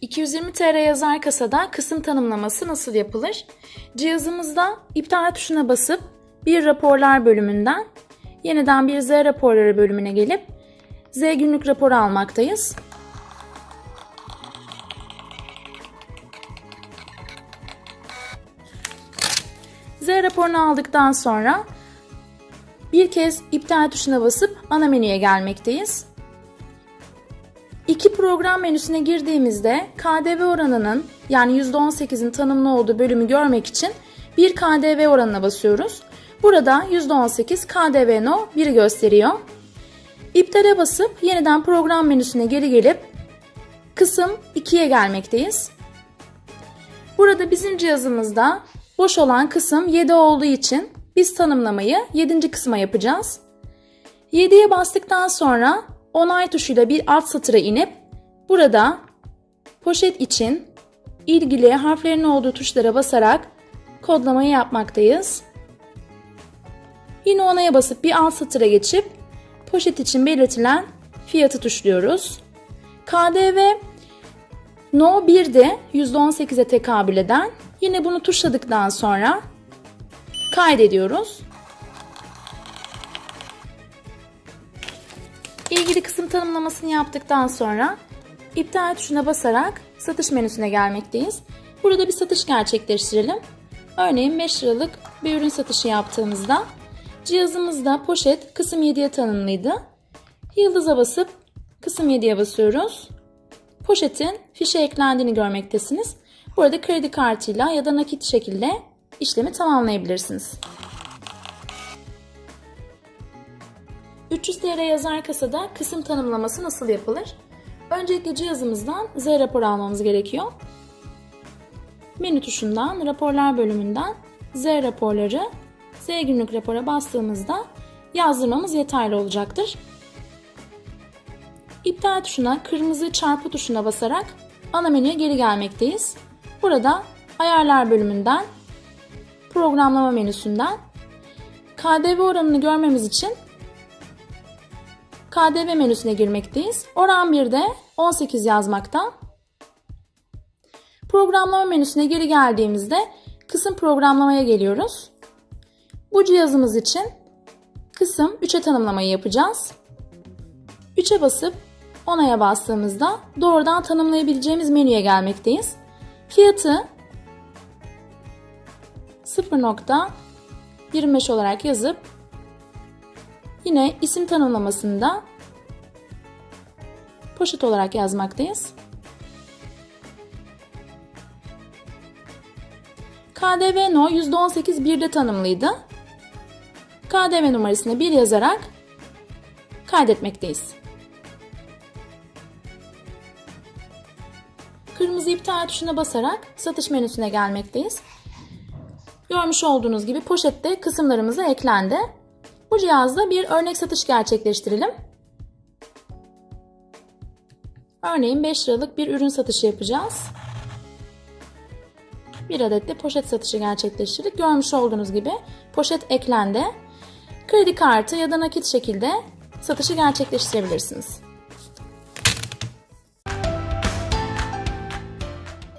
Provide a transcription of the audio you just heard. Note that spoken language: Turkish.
220 TL yazar kasada kısım tanımlaması nasıl yapılır? Cihazımızda iptal tuşuna basıp bir raporlar bölümünden yeniden bir Z raporları bölümüne gelip Z günlük raporu almaktayız. Z raporunu aldıktan sonra bir kez iptal tuşuna basıp ana menüye gelmekteyiz. İki program menüsüne girdiğimizde KDV oranının yani %18'in tanımlı olduğu bölümü görmek için bir KDV oranına basıyoruz. Burada %18 KDV no 1'i gösteriyor. İptale basıp yeniden program menüsüne geri gelip kısım 2'ye gelmekteyiz. Burada bizim cihazımızda boş olan kısım 7 olduğu için biz tanımlamayı 7. kısma yapacağız. 7'ye bastıktan sonra onay tuşuyla bir alt satıra inip burada poşet için ilgili harflerin olduğu tuşlara basarak kodlamayı yapmaktayız. Yine onaya basıp bir alt satıra geçip poşet için belirtilen fiyatı tuşluyoruz. KDV No 1'de %18'e tekabül eden yine bunu tuşladıktan sonra kaydediyoruz. İlgili kısım tanımlamasını yaptıktan sonra iptal tuşuna basarak satış menüsüne gelmekteyiz. Burada bir satış gerçekleştirelim. Örneğin 5 liralık bir ürün satışı yaptığımızda cihazımızda poşet kısım 7'ye tanımlıydı. Yıldıza basıp kısım 7'ye basıyoruz. Poşetin fişe eklendiğini görmektesiniz. Burada kredi kartıyla ya da nakit şekilde işlemi tamamlayabilirsiniz. 300 TL yazar kasada kısım tanımlaması nasıl yapılır? Öncelikle cihazımızdan Z raporu almamız gerekiyor. Menü tuşundan, raporlar bölümünden Z raporları, Z günlük rapora bastığımızda yazdırmamız yeterli olacaktır. İptal tuşuna, kırmızı çarpı tuşuna basarak ana menüye geri gelmekteyiz. Burada ayarlar bölümünden, programlama menüsünden KDV oranını görmemiz için KDV menüsüne girmekteyiz. Oran 1'de 18 yazmakta. Programlama menüsüne geri geldiğimizde kısım programlamaya geliyoruz. Bu cihazımız için kısım 3'e tanımlamayı yapacağız. 3'e basıp onaya bastığımızda doğrudan tanımlayabileceğimiz menüye gelmekteyiz. Fiyatı 0.25 olarak yazıp Yine isim tanımlamasında poşet olarak yazmaktayız. KDV no %18 birde tanımlıydı. KDV numarasını 1 yazarak kaydetmekteyiz. Kırmızı iptal tuşuna basarak satış menüsüne gelmekteyiz. Görmüş olduğunuz gibi poşette kısımlarımıza eklendi. Bu cihazda bir örnek satış gerçekleştirelim. Örneğin 5 liralık bir ürün satışı yapacağız. Bir adet de poşet satışı gerçekleştirdik. Görmüş olduğunuz gibi poşet eklendi. Kredi kartı ya da nakit şekilde satışı gerçekleştirebilirsiniz.